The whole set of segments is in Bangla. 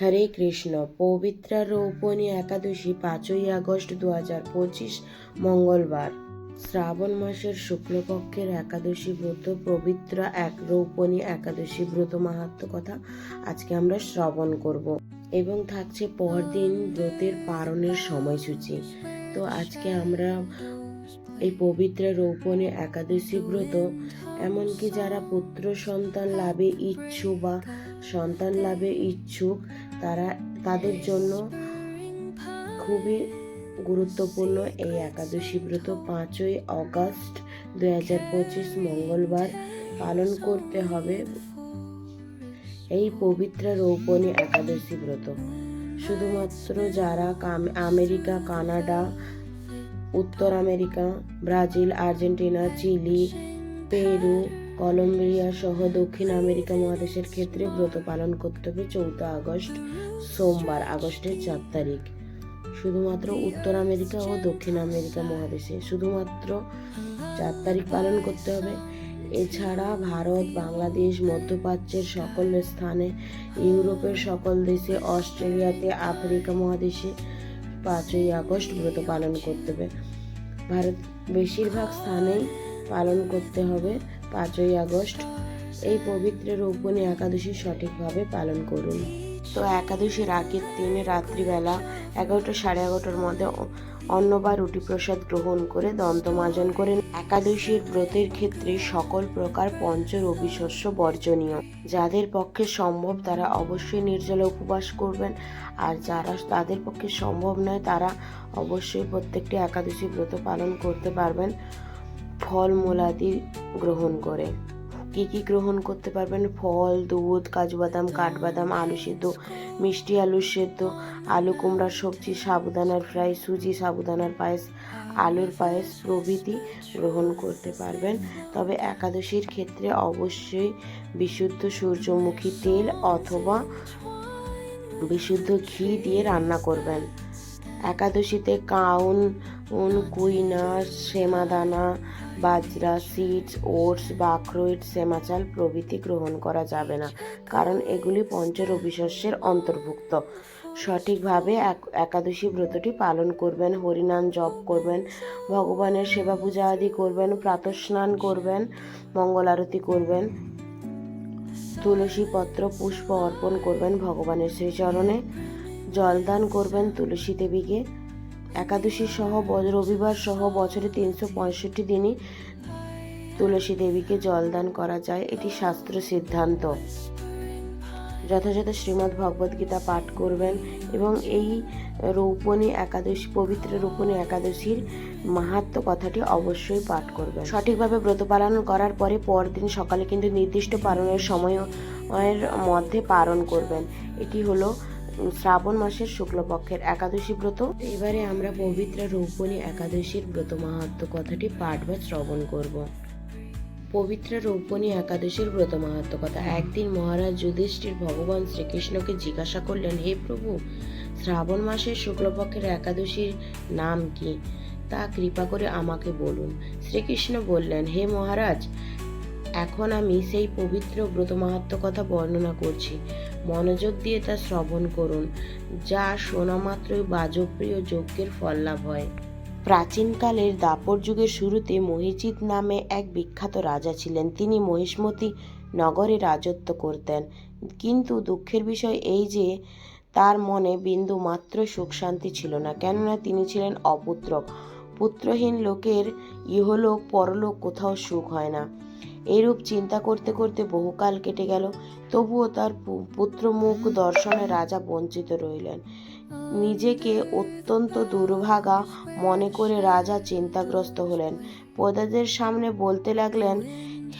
হরে কৃষ্ণ। পবিত্র রৌপণী একাদশী পাঁচই আগস্ট দু হাজার পঁচিশ, মঙ্গলবার। শ্রাবণ মাসের শুক্লপক্ষের একাদশী ব্রত, পবিত্র এক রৌপণী একাদশী ব্রত মাহাত্ম কথা আজকে আমরা শ্রবণ করব এবং থাকছে পরদিন ব্রতের পারণের সময়সূচি। তো আজকে আমরা এই পবিত্র রৌপণী একাদশী ব্রত, এমনকি যারা পুত্র সন্তান লাভে ইচ্ছু বা সন্তান লাভে ইচ্ছুক, তারা তাদের জন্য খুবই গুরুত্বপূর্ণ এই একাদশী ব্রত। পাঁচই অগস্ট দুই হাজার পঁচিশ, মঙ্গলবার পালন করতে হবে এই পবিত্র রৌপণী একাদশী ব্রত। শুধুমাত্র যারা আমেরিকা, কানাডা, উত্তর America, Brazil, Argentina, Chile, Peru Colombia সহ দক্ষিণ আমেরিকা মহাদেশের ক্ষেত্রে ব্রত পালন করতে হবে চৌঠা আগস্ট, সোমবার আগস্টের চার তারিখ। শুধুমাত্র উত্তর আমেরিকা ও দক্ষিণ আমেরিকা মহাদেশে শুধুমাত্র চার তারিখ পালন করতে হবে। এছাড়া ভারত, বাংলাদেশ, মধ্যপ্রাচ্যের সকল স্থানে, ইউরোপের সকল দেশে, অস্ট্রেলিয়াতে, আফ্রিকা মহাদেশে পাঁচই আগস্ট ব্রত পালন করতে হবে। ভারত বেশিরভাগ স্থানেই পালন করতে হবে। পাঁচই আগস্ট, এই পবিত্র রোপণী একাদশী সঠিকভাবে পালন করুন। তো একাদশীর আগের দিনে রাত্রিবেলা এগারোটা সাড়ে এগারোটার মধ্যে অ- অন্ন বা রুটি প্রসাদ গ্রহণ করে দন্তমাজন করেন একাদশীর ব্রতের ক্ষেত্রে সকল প্রকার পঞ্চ রবি শস্য বর্জনীয়। যাদের পক্ষে সম্ভব তারা অবশ্যই নির্জলে উপবাস করবেন। আর যারা তাদের পক্ষে সম্ভব নয় তারা অবশ্যই প্রত্যেকটি একাদশী ব্রত পালন করতে পারবেন। ফল মূলাদি গ্রহণ করে। কি কি গ্রহণ করতে পারবেন? ফল, দুধ কাজু বাদাম কাঠবাদাম, আলু সেদ্ধ, মিষ্টি আলু সেদ্ধ, আলু, কুমড়ার সবজি, সাবুদানার ফ্রাই, সুজি, সাবুদানার পায়েস, আলুর পায়েস প্রভৃতি গ্রহণ করতে পারবেন। তবে একাদশীর ক্ষেত্রে অবশ্যই বিশুদ্ধ সূর্যমুখী তেল অথবা বিশুদ্ধ ঘি দিয়ে রান্না করবেন। একাদশীতে কাউন কুইনা, সেমাদানা বাজরা সিডস ওটস বাখরোইট সেমাচাল প্রভৃতি গ্রহণ করা যাবে না, কারণ এগুলি পঞ্চরবি শস্যের অন্তর্ভুক্ত। সঠিকভাবে এক- একাদশী ব্রতটি পালন করবেন, হরিনাম জপ করবেন, ভগবানের সেবা পূজা আদি করবেন, প্রাতঃস্নান করবেন, মঙ্গল আরতি করবেন তুলসী পত্র পুষ্প অর্পণ করবেন ভগবানের শ্রীচরণে, জলদান করবেন তুলসী দেবীকে একাদশী সহ রবিবার সহ বছরে তিনশো পঁয়ষট্টি দিনই তুলসী দেবীকে জলদান করা যায়। এটি শাস্ত্র সিদ্ধান্ত। যথাযথ শ্রীমদ্ ভগবদ গীতা পাঠ করবেন এবং এই রৌপণী একাদশী, পবিত্র রূপণী একাদশীর মাহাত্ম কথাটি অবশ্যই পাঠ করবেন। সঠিকভাবে ব্রত পালন করার পরে পরদিন সকালে কিন্তু নির্দিষ্ট পালনের সময়ের মধ্যে পালন করবেন। এটি হলো শ্রাবণ মাসের শুক্লপক্ষের একাদশী ব্রত। এবারে আমরা পবিত্র রৌপণী একাদশীর ব্রত মাহাত্ম কথাটি পাঠ বা শ্রবণ করব। পবিত্র রৌপণী একাদশীর ব্রত মাহাত্ম কথা। একদিন মহারাজ যুধিষ্ঠির ভগবান শ্রীকৃষ্ণকে জিজ্ঞাসা করলেন, হে প্রভু, শ্রাবণ মাসের শুক্লপক্ষের একাদশীর নাম কি? তা কৃপা করে আমাকে বলুন। শ্রীকৃষ্ণ বললেন, হে মহারাজ, এখন আমি সেই পবিত্র ব্রত মাহাত্ম কথা বর্ণনা করছি। মনোযোগ দিয়ে তা শ্রবণ করুন, যা শোনা মাত্রই বাজপ্রিয় যজ্ঞের ফল লাভ হয়। প্রাচীনকালের দাপর যুগের শুরুতে মহিজিৎ নামে এক বিখ্যাত রাজা ছিলেন। তিনি মহিষ্মতি নগরে রাজত্ব করতেন। কিন্তু দুঃখের বিষয় এই যে, তার মনে বিন্দু মাত্র সুখ শান্তি ছিল না। কেননা তিনি ছিলেন অপুত্রক। পুত্রহীন লোকের ইহলোক পরলোক কোথাও সুখ হয় না। এরূপ চিন্তা করতে করতে বহুকাল কেটে গেল। তবুও তার পুত্রমুখ দর্শনে রাজা বঞ্চিত রইলেন। নিজেকে অত্যন্ত দুর্ভাগা মনে করে রাজা চিন্তাগ্রস্ত হলেন। প্রজাদের সামনে বলতে লাগলেন,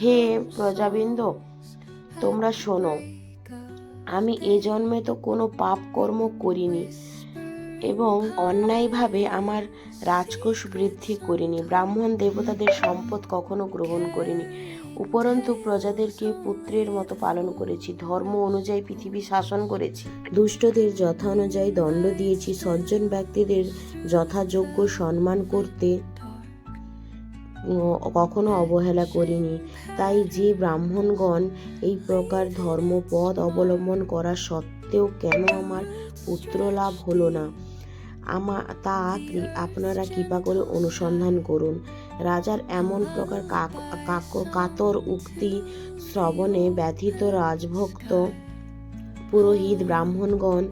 হে প্রজাবৃন্দ, তোমরা শোনো, আমি এ জন্মে তো কোনো পাপ কর্ম করিনি এবং অন্যায়ভাবে আমার রাজকোষ বৃদ্ধি করিনি। ব্রাহ্মণ দেবতাদের সম্পদ কখনো গ্রহণ করিনি। উপরন্তু প্রজাদেরকে পুত্রের মতো পালন করেছি, ধর্ম অনুযায়ী পৃথিবী শাসন করেছি। দুষ্টদের যথা অনুযায়ী দণ্ড দিয়েছি, সজ্জন ব্যক্তিদের যথাযোগ্য সম্মান করতে কখনো অবহেলা করিনি। তাই যে ব্রাহ্মণগণ এই প্রকার ধর্মপদ অবলম্বন করা সত্ত্বেও কেন আমার পুত্র লাভ হলো না? আমা, তা আপনারা কৃপা করে অনুসন্ধান করুন। রাজার এমন প্রকার কাতর উক্তি শ্রবণে ব্যথিত রাজভক্ত পুরোহিত ব্রাহ্মণগণ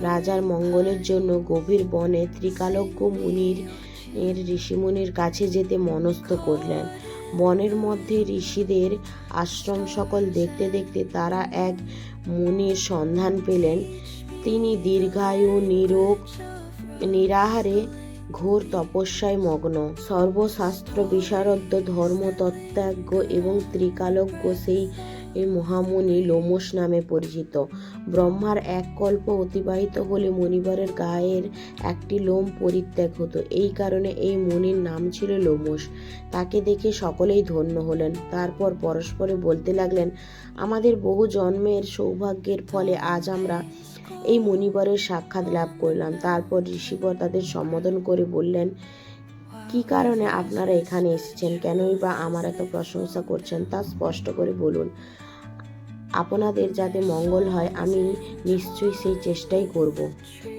রাজার মঙ্গলের জন্য গভীর বনে ত্রিকালজ্ঞ মুনির, এর ঋষিমুনির কাছে যেতে মনস্থ করলেন। বনের মধ্যে ঋষিদের আশ্রম সকল দেখতে দেখতে তারা এক মুনির সন্ধান পেলেন। তিনি দীর্ঘায়ু, নিরোগ, নিরাহারে ঘোর তপস্যায় মগ্ন। সর্বশাস্ত্র বিশারদ ধর্মতত্ত্বজ্ঞ এবং ত্রিকালজ্ঞ সেই এই মহামুনি লোমস নামে পরিচিত। ব্রহ্মার এক কল্প অতিবাহিত হলে মণিবরের গায়ের একটি লোম পরিত্যাগ হতো। এই কারণে এই মুনির নাম ছিল লোমস তাকে দেখে সকলেই ধন্য হলেন। তারপর পরস্পরে বলতে লাগলেন, আমাদের বহু জন্মের সৌভাগ্যের ফলে আজ আমরা এই মণিবরের সাক্ষাৎ লাভ করলাম। তারপর ঋষিবর তাদের সম্বোধন করে বললেন, কি কারণে আপনারা এখানে এসেছেন? কেনই বা আমার এত প্রশংসা করছেন? তা স্পষ্ট করে বলুন। আপনাদের যাতে মঙ্গল হয়, আমি নিশ্চয়ই সেই চেষ্টাই করব।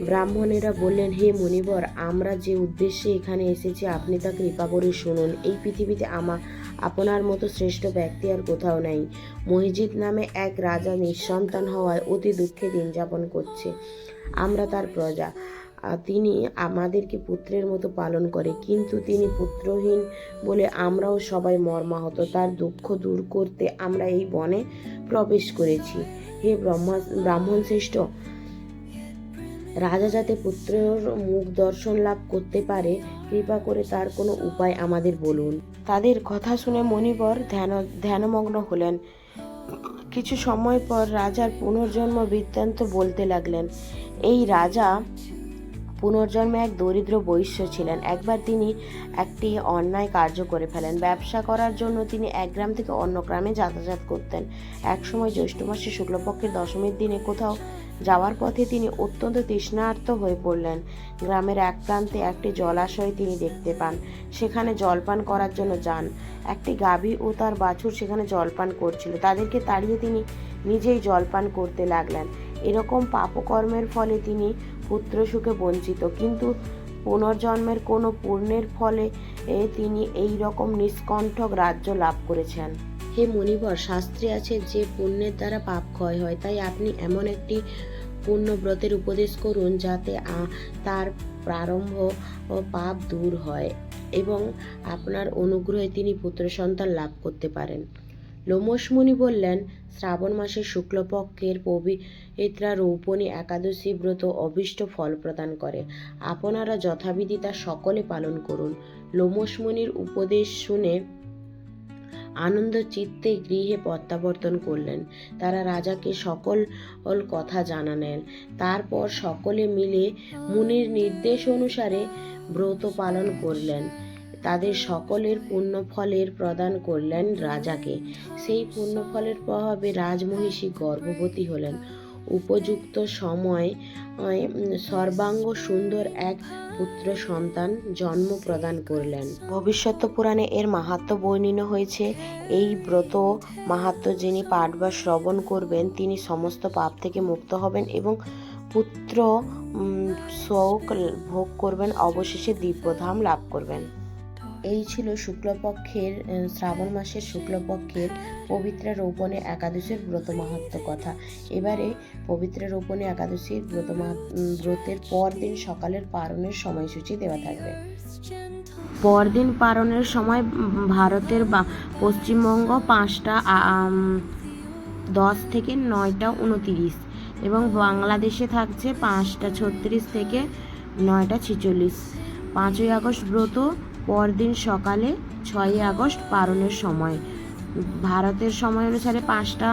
ব্রাহ্মণেরা বললেন, হে মুনিবর, আমরা যে উদ্দেশ্যে এখানে এসেছি, আপনি তা কৃপা করে শুনুন। এই পৃথিবীতে আমার আপনার মতো শ্রেষ্ঠ ব্যক্তি আর কোথাও নেই। মহিজিদ নামে এক রাজা নিঃসন্তান হওয়ায় অতি দুঃখে দিন যাপন করছে। আমরা তার প্রজা। তিনি আমাদেরকে পুত্রের মতো পালন করে। কিন্তু তিনি পুত্রহীন বলে আমরাও সবাই মর্মাহত। তার দুঃখ দূর করতে আমরা এই বনে প্রবেশ করেছি। হে ব্রহ্মা, ব্রাহ্মণ শ্রেষ্ঠ, রাজা যাতে পুত্রের মুখ দর্শন লাভ করতে পারে, কৃপা করে তার কোনো উপায় আমাদের বলুন। তাদের কথা শুনে মণিবর ধ্যান, ধ্যানমগ্ন হলেন। কিছু সময় পর রাজার পুনর্জন্ম বৃত্তান্ত বলতে লাগলেন, এই রাজা পুনর্জন্মে এক দরিদ্র বৈশ্য ছিলেন। একবার তিনি একটি অন্যায় কার্য করে ফেলেন। ব্যবসা করার জন্য তিনি এক গ্রাম থেকে অন্য গ্রামে যাতায়াত করতেন। একসময় জ্যৈষ্ঠ মাসে শুক্লপক্ষের দশমীর দিনে কোথাও যাওয়ার পথে তিনি অত্যন্ত তৃষ্ণার্ত হয়ে পড়লেন। গ্রামের এক প্রান্তে একটি জলাশয় তিনি দেখতে পান। সেখানে জলপান করার জন্য যান। একটি গাভী ও তার বাছুর সেখানে জলপান করছিল। তাদেরকে তাড়িয়ে তিনি নিজেই জলপান করতে লাগলেন। এরকম পাপকর্মের ফলে তিনি পুত্র সুখে বঞ্চিত। কিন্তু পুনর্জন্মের কোনো পুণ্যের ফলে তিনি এই রকম নিষ্কণ্ঠক রাজ্য লাভ করেছেন। হে মুনিবর শাস্ত্রে আছে, যে পুণ্যের দ্বারা পাপ ক্ষয় হয়, তাই আপনি এমন একটি পুণ্যব্রতের উপদেশ করুন, যাতে তার প্রারম্ভ ও পাপ দূর হয় এবং আপনার অনুগ্রহে তিনি পুত্র সন্তান লাভ করতে পারেন। লোমস মুনি বললেন শ্রাবণ মাসের শুক্লপক্ষের পবিত্রা রৌপণী একাদশী ব্রত অভীষ্ট ফল প্রদান করে। আপনারা যথাবিধি তা সকলে পালন করুন। লোমস মুনির উপদেশ শুনে আনন্দ চিত্তে গৃহে প্রত্যাবর্তন করলেন। তারা রাজাকে সকল কথা জানালেন। তারপর সকলে মিলে মুনির নির্দেশ অনুসারে ব্রত পালন করলেন। তাদের সকলের পুণ্যফলের প্রদান করলেন রাজাকে। সেই পুণ্যফলের প্রভাবে রাজমহিষী গর্ভবতী হলেন। উপযুক্ত সময় সর্বাঙ্গ সুন্দর এক পুত্র সন্তান জন্ম প্রদান করলেন। ভবিষ্যৎ পুরাণে এর মাহাত্ম্য বর্ণিত হয়েছে, এই ব্রত মাহাত্ম্য যিনি পাঠ বা শ্রবণ করবেন, তিনি সমস্ত পাপ থেকে মুক্ত হবেন এবং পুত্র শোক ভোগ করবেন, অবশেষে দিব্যধাম লাভ করবেন। এই ছিল শুক্লপক্ষের শ্রাবণ মাসের শুক্লপক্ষের পবিত্র রৌপণে একাদশীর ব্রত মাহাত্ম কথা। এবারে পবিত্র রৌপণে একাদশীর ব্রত ব্রতের পরদিন সকালের পারণের সময়সূচি দেওয়া থাকবে। পরদিন পারণের সময় ভারতের বা- পশ্চিমবঙ্গ পাঁচটা দশ থেকে নয়টা উনতিরিশ এবং বাংলাদেশে থাকছে পাঁচটা ছত্রিশ থেকে নয়টা ছিচল্লিশ। পাঁচই আগস্ট ব্রত পরদিন সকালে ছয়ই আগস্ট পারণের সময়। ভারতের সময় অনুসারে পাঁচটা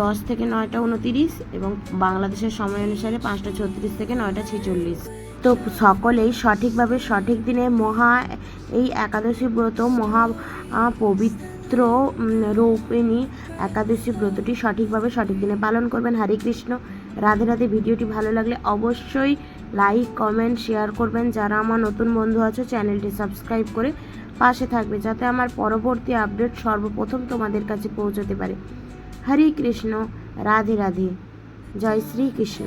দশ থেকে নয়টা উনতিরিশ এবং বাংলাদেশের সময় অনুসারে পাঁচটা ছত্রিশ থেকে নয়টা ছেচল্লিশ। তো সকলেই সঠিকভাবে সঠিক দিনে মহা এই একাদশী ব্রত, মহা পবিত্র রৌপিণী একাদশী ব্রতটি সঠিকভাবে সঠিক দিনে পালন করবেন। হরে কৃষ্ণ। রাধে রাধে। ভিডিওটি ভালো লাগলে অবশ্যই লাইক কমেন্ট শেয়ার করবেন। যারা আমার নতুন বন্ধু আছে চ্যানেলটি সাবস্ক্রাইব করে পাশে থাকবে, যাতে আমার পরবর্তী আপডেট সর্বপ্রথম তোমাদের কাছে পৌঁছতে পারে। হরে কৃষ্ণ, রাধে রাধে। জয় শ্রীকৃষ্ণ।